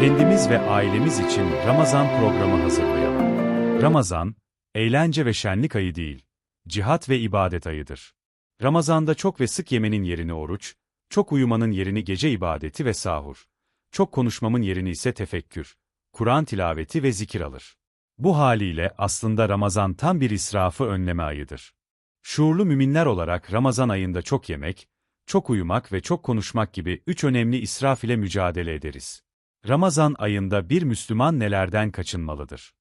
Kendimiz ve ailemiz için Ramazan programı hazırlayalım. Ramazan, eğlence ve şenlik ayı değil, cihat ve ibadet ayıdır. Ramazanda çok ve sık yemenin yerini oruç, çok uyumanın yerini gece ibadeti ve sahur, çok konuşmamın yerini ise tefekkür, Kur'an tilaveti ve zikir alır. Bu haliyle aslında Ramazan tam bir israfı önleme ayıdır. Şuurlu müminler olarak Ramazan ayında çok yemek, çok uyumak ve çok konuşmak gibi üç önemli israf ile mücadele ederiz. Ramazan ayında bir Müslüman nelerden kaçınmalıdır?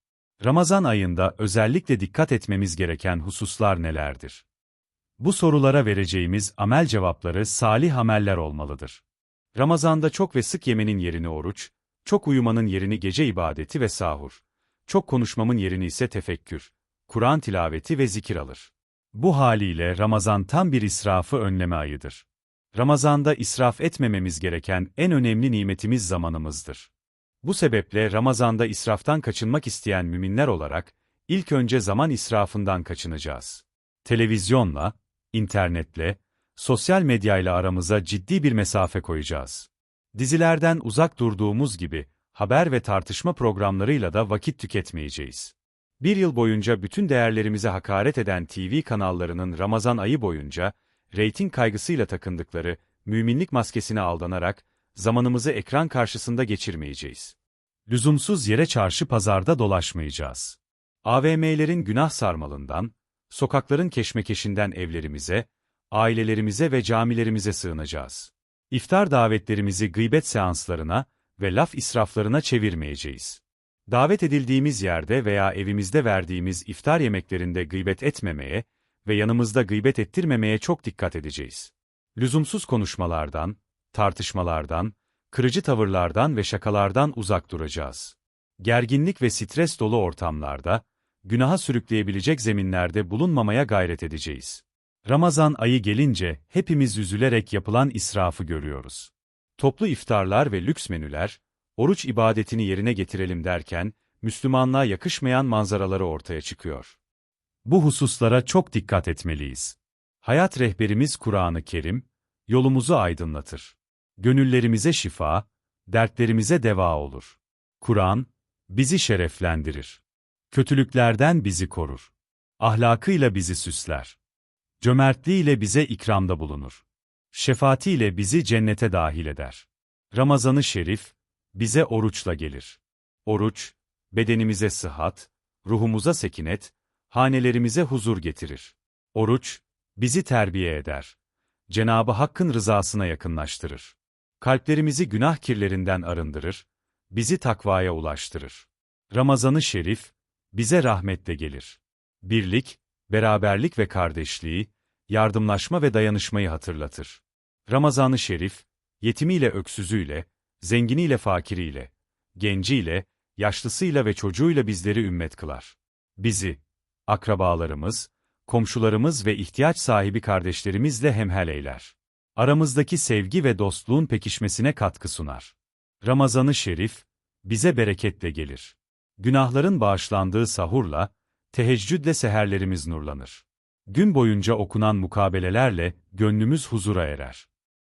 Ramazan ayında özellikle dikkat etmemiz gereken hususlar nelerdir? Bu sorulara vereceğimiz amel cevapları salih ameller olmalıdır. Ramazanda çok ve sık yemenin yerini oruç, çok uyumanın yerini gece ibadeti ve sahur, çok konuşmamın yerini ise tefekkür, Kur'an tilaveti ve zikir alır. Bu haliyle Ramazan tam bir israfı önleme ayıdır. Ramazanda israf etmememiz gereken en önemli nimetimiz zamanımızdır. Bu sebeple Ramazanda israftan kaçınmak isteyen müminler olarak, ilk önce zaman israfından kaçınacağız. Televizyonla, internetle, sosyal medyayla aramıza ciddi bir mesafe koyacağız. Dizilerden uzak durduğumuz gibi, haber ve tartışma programlarıyla da vakit tüketmeyeceğiz. Bir yıl boyunca bütün değerlerimize hakaret eden TV kanallarının Ramazan ayı boyunca, reyting kaygısıyla takındıkları, müminlik maskesine aldanarak, zamanımızı ekran karşısında geçirmeyeceğiz. Lüzumsuz yere çarşı pazarda dolaşmayacağız. AVM'lerin günah sarmalından, sokakların keşmekeşinden evlerimize, ailelerimize ve camilerimize sığınacağız. İftar davetlerimizi gıybet seanslarına ve laf israflarına çevirmeyeceğiz. Davet edildiğimiz yerde veya evimizde verdiğimiz iftar yemeklerinde gıybet etmemeye ve yanımızda gıybet ettirmemeye çok dikkat edeceğiz. Lüzumsuz konuşmalardan, tartışmalardan, kırıcı tavırlardan ve şakalardan uzak duracağız. Gerginlik ve stres dolu ortamlarda, günaha sürükleyebilecek zeminlerde bulunmamaya gayret edeceğiz. Ramazan ayı gelince hepimiz üzülerek yapılan israfı görüyoruz. Toplu iftarlar ve lüks menüler, oruç ibadetini yerine getirelim derken, Müslümanlığa yakışmayan manzaraları ortaya çıkıyor. Bu hususlara çok dikkat etmeliyiz. Hayat rehberimiz Kur'an-ı Kerim, yolumuzu aydınlatır. Gönüllerimize şifa, dertlerimize deva olur. Kur'an, bizi şereflendirir. Kötülüklerden bizi korur. Ahlakıyla bizi süsler. Cömertliğiyle bize ikramda bulunur. Şefaatiyle bizi cennete dahil eder. Ramazanı şerif, bize oruçla gelir. Oruç, bedenimize sıhhat, ruhumuza sekinet, hanelerimize huzur getirir. Oruç, bizi terbiye eder. Cenabı Hakk'ın rızasına yakınlaştırır. Kalplerimizi günah kirlerinden arındırır, bizi takvaya ulaştırır. Ramazanı şerif, bize rahmetle gelir. Birlik, beraberlik ve kardeşliği, yardımlaşma ve dayanışmayı hatırlatır. Ramazanı şerif, yetimiyle öksüzüyle, zenginiyle fakiriyle, genciyle, yaşlısıyla ve çocuğuyla bizleri ümmet kılar. Bizi, akrabalarımız, komşularımız ve ihtiyaç sahibi kardeşlerimizle hemhel eyler. Aramızdaki sevgi ve dostluğun pekişmesine katkı sunar. Ramazanı şerif, bize bereketle gelir. Günahların bağışlandığı sahurla, teheccüdle seherlerimiz nurlanır. Gün boyunca okunan mukabelelerle gönlümüz huzura erer.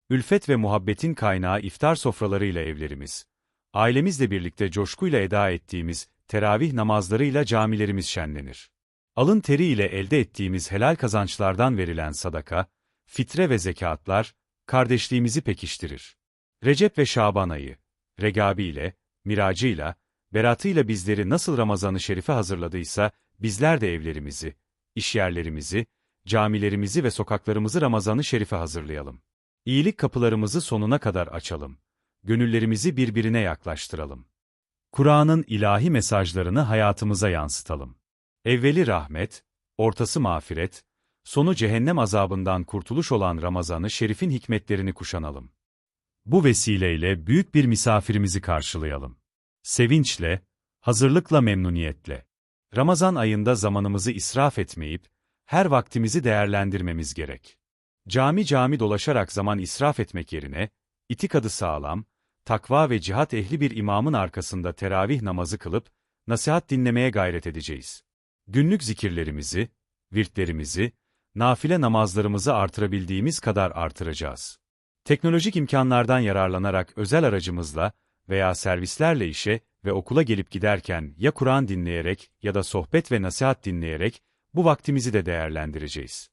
Ülfet ve muhabbetin kaynağı iftar sofralarıyla evlerimiz, ailemizle birlikte coşkuyla eda ettiğimiz teravih namazlarıyla camilerimiz şenlenir. Alın teriyle elde ettiğimiz helal kazançlardan verilen sadaka, fitre ve zekatlar, kardeşliğimizi pekiştirir. Recep ve Şaban ayı, regabiyle, miracıyla, beratıyla bizleri nasıl Ramazan-ı Şerif'e hazırladıysa, bizler de evlerimizi, işyerlerimizi, camilerimizi ve sokaklarımızı Ramazan-ı Şerif'e hazırlayalım. İyilik kapılarımızı sonuna kadar açalım. Gönüllerimizi birbirine yaklaştıralım. Kur'an'ın ilahi mesajlarını hayatımıza yansıtalım. Evveli rahmet, ortası mağfiret, sonu cehennem azabından kurtuluş olan Ramazan'ı şerifin hikmetlerini kuşanalım. Bu vesileyle büyük bir misafirimizi karşılayalım. Sevinçle, hazırlıkla memnuniyetle. Ramazan ayında zamanımızı israf etmeyip, her vaktimizi değerlendirmemiz gerek. Cami cami dolaşarak zaman israf etmek yerine, itikadı sağlam, takva ve cihat ehli bir imamın arkasında teravih namazı kılıp, nasihat dinlemeye gayret edeceğiz. Günlük zikirlerimizi, virtlerimizi, nafile namazlarımızı artırabildiğimiz kadar artıracağız. Teknolojik imkanlardan yararlanarak özel aracımızla veya servislerle işe ve okula gelip giderken ya Kur'an dinleyerek ya da sohbet ve nasihat dinleyerek bu vaktimizi de değerlendireceğiz.